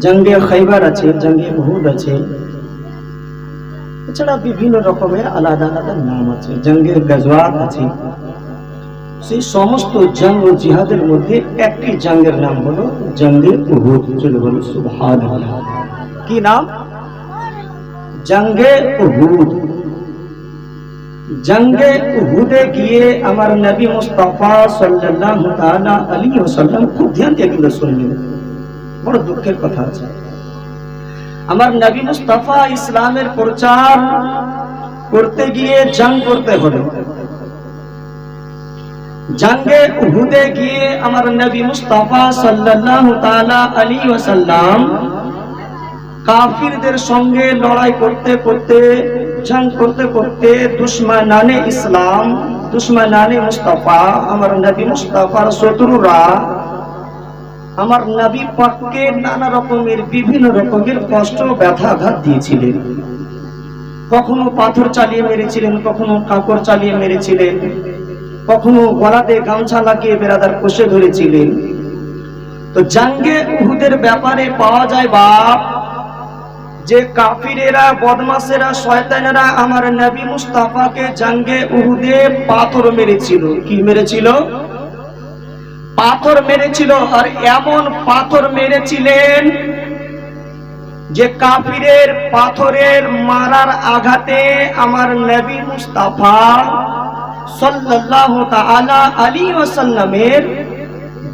জঙ্গে খৈবার আছে জঙ্গে উহুদ আছে এছাড়া বিভিন্ন রকমের আলাদা আলাদা নাম আছে জঙ্গের গজওয়াত আছে সেই সমস্ত জঙ্গ ও জিহাদের মধ্যে একটি জঙ্গের নাম হলো জঙ্গে উহুদ চলে বলো সুবহানাল্লাহ কি নাম জঙ্গে উহুদ জঙ্গে উহুদে গিয়ে আমার নবী মুস্তাফা সাল্লাল্লাহু তাআলা আলাইহি ওয়াসাল্লাম খুব ধ্যান দিয়ে এগুলো শুনলেন বড় দুঃখের কথা আছে। আমার নবী মুস্তাফা ইসলামের প্রচার করতে গিয়ে জং করতে হলো। জঙ্গে উহুদে গিয়ে আমার নবী মুস্তাফা সাল্লাল্লাহু তাআলা আলাইহি ওয়াসাল্লাম কাফিরদের সঙ্গে লড়াই করতে করতে, জং করতে করতে দুশ্মনানে ইসলাম, দুশ্মনানে মুস্তাফা, আমার নবী মুস্তাফার শত্রুরা আমার নবী পাককে নানা রকমের, বিভিন্ন রকমের কষ্ট, ব্যথা আঘাত দিয়েছিলেন। কখনো পাথর চালিয়ে মেরেছিলেন, কখনো কাপড় চালিয়ে মেরেছিলেন, কখনো গলাতে গামছা লাগিয়ে বেড়াদার কষে ধরেছিলেন। তো জাঙ্গে উহুদের ব্যাপারে পাওয়া যায়, বাপ, যে কাফিরেরা বদমাসেরা শয়তানেরা আমার নবী মুস্তাফাকে জাঙ্গে উহুদে পাথর মেরেছিল। কি মেরেছিল? পাথর মেরেছিল আর এমন পাথর মেরেছিলেন যে কাফিরের পাথরের মারার আঘাতে আমার নবী মুস্তাফা সাল্লাল্লাহু তাআলা আলাইহি ওয়াসাল্লামের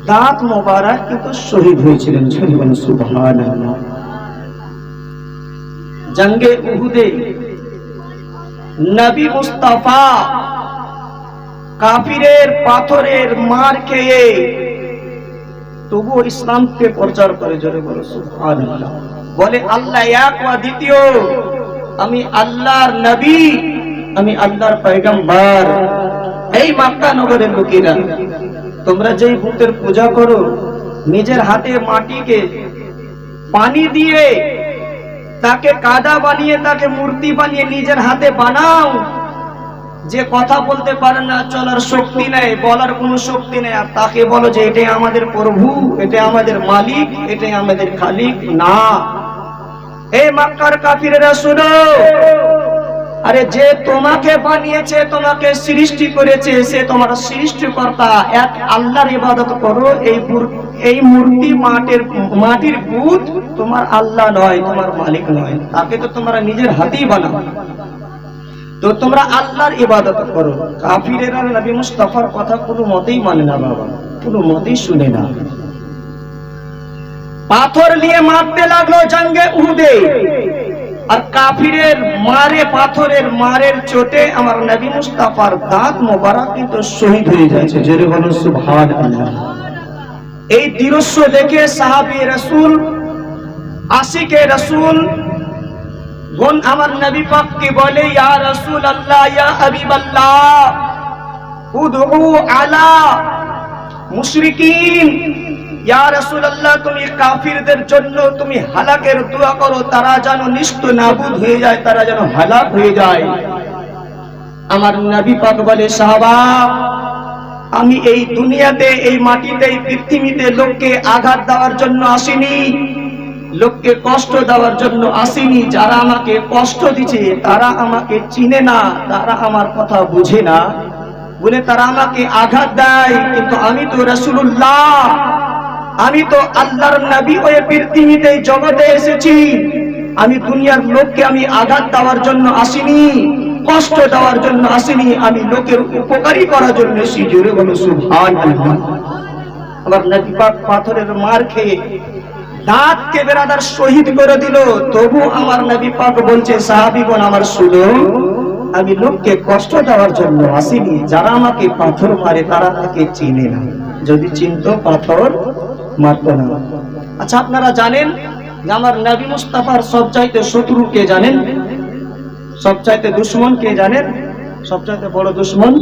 দাঁত মোবারক কিন্তু শহীদ হয়েছিলেন। বলুন সুবহানাল্লাহ। জঙ্গে উহুদে নবী মুস্তাফা কাফিরের পাথরের মার খেয়ে তবু ইসলামকে প্রচার করে জোরে বলো বলে, আল্লাহ এক ওয়া দ্বিতীয়। আমি আল্লাহর নবী, আমি আল্লাহর পয়গম্বর। এই মক্কা নগরের লোকেরা, তোমরা যেই ভূতের পূজা করো, নিজের হাতে মাটিকে পানি দিয়ে তাকে কাদা বানিয়ে, তাকে মূর্তি বানিয়ে নিজের হাতে বানাও। যে কথা বলতে পারে না, চলার শক্তি নেই, বলার কোনো শক্তি নেই, আর তাকে বলো যে এটাই আমাদের প্রভু, এটাই আমাদের মালিক, এটাই আমাদের খালিক। না। এই মাক্কার কাফিরেরা, শুনো। আরে যে তোমাকে বানিয়েছে, তোমাকে সৃষ্টি করেছে, সে তোমার সৃষ্টিকর্তা। এক আল্লাহর ইবাদত করো, এই এই মূর্তি মাটির মাটির ভূত তোমার আল্লাহ নয়, তোমার মালিক নয়। তাকে তো তোমরা নিজের হাতেই বানাও। তো তোমরা আল্লাহর ইবাদত করো। কাফিরেরা নবী মুস্তাফার কথা কোনো মতেই মানে না বাবা। কোনো মতেই শুনে না। পাথর নিয়ে মারতে লাগল জঙ্গে উহুদে। আর কাফিরের মারে, পাথরের মারের চোটে আমার নবী মুস্তাফার দাঁত মোবারক কিন্তু শহীদ হয়ে যাচ্ছে জেরে বলুন, সুবহানাল্লাহ। এই দৃশ্য দেখে সাহাবী রাসূল, আশিকে রাসূল গুন আমার নবী পাককে বলে, ইয়া রাসূল আল্লাহ ইয়া হাবিব আল্লাহ উদউ আলা মুশরিকিন। ইয়া রাসূলুল্লাহ, তুমি কাফিরদের জন্য তুমি হালাকের দোয়া করো, তারা যেন নিস্ত নাবুদ হয়ে যায়, তারা যেন হালাক হয়ে যায়। আমার নবী পাক বলে, সাহাবা, আমি এই দুনিয়াতে, এই মাটিতে, এই পৃথিবীতে লোককে আঘাত দেওয়ার জন্য আসিনি। লোককে কষ্ট দেওয়ার জন্য আসিনি, যারা আমাকে কষ্ট দিচ্ছে তারা আমাকে চিনে না, তারা আমার কথা বুঝে না। বলে, তারা আমাকে আঘাত দেয়, কিন্তু আমি তো রসুল্লাহ আমি তো আল্লাহর নবী হয়ে পৃথিবীতে জগতে এসেছি। আমি দুনিয়ার লোককে আমি আঘাত দেওয়ার জন্য আসিনি, কষ্ট দেওয়ার জন্য আসিনি, আমি লোকের উপকারী করার জন্য এসেছি। জোরে বলো সুবহানাল্লাহ। আমার নবী পাক পাথরের মার খেয়ে দাঁতকে বেরাদার শহীদ করে দিল। তবু আমার নবী পাক বলছে সাহাবিগণ আমার শুধু আমি লোককে কষ্ট দেওয়ার জন্য আসিনি। যারা আমাকে পাথর মারে, তারা তাকে চিনে না। যদি চিনত পাথর, মারত না। আচ্ছা আপনারা জানেন যে আমার নবী মুস্তাফার সবচাইতে শত্রু কে জানেন? সবচাইতে দুশ্মন কে জানেন? সবচাইতে বড় দুশ্মন?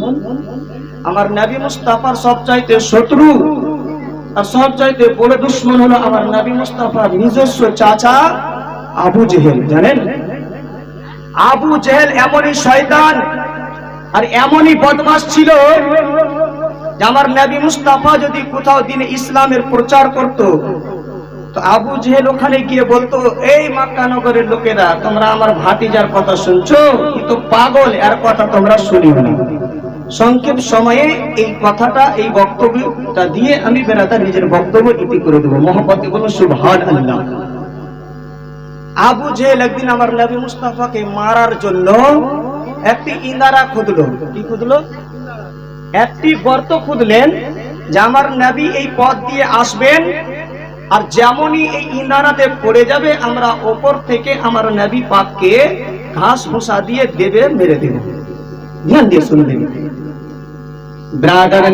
আমার নবী মুস্তাফার সবচাইতে শত্রু আর সবচাইতে বড় দুশ্মন হলো আমার নবী মুস্তাফার নিজস্ব চাচা আবু জেহেল, জানেন? আবু জেহেল এমনই শয়তান আর এমনই বদমাস ছিল আমার নবী মুস্তাফা যদি কোথাও দিনে ইসলামের প্রচার করত, তো আবু জেহেল ওখানে গিয়ে বলতো, এই মাক্কা নগরের লোকেরা, তোমরা আমার ভাতিজার কথা শুনছো? কি তো পাগল, এর কথা তোমরা শুনিও না। সংক্ষেপ সময়ে এই কথাটা, এই বক্তব্যটা দিয়ে আমি বেড়াতার নিজের বক্তব্য ইতি করে দেবো। মোহাম্মতে বলুন সুবহান আল্লাহ আবু জেহেল একদিন আমার নবী মুস্তাফাকে মারার জন্য একটি ইন্দারা খুঁদলো কি খুঁদলো একটি গর্ত খুঁদলেন যে আমার নবী এই পথ দিয়ে আসবেন আর যেমনই এই ইন্দারাতে পড়ে যাবে, আমরা ওপর থেকে আমার নবী পাককে ঘাস ভুসা দিয়ে দেবে মেরে দেবে। ধ্যান দিয়ে শুনবেন ব্রাদার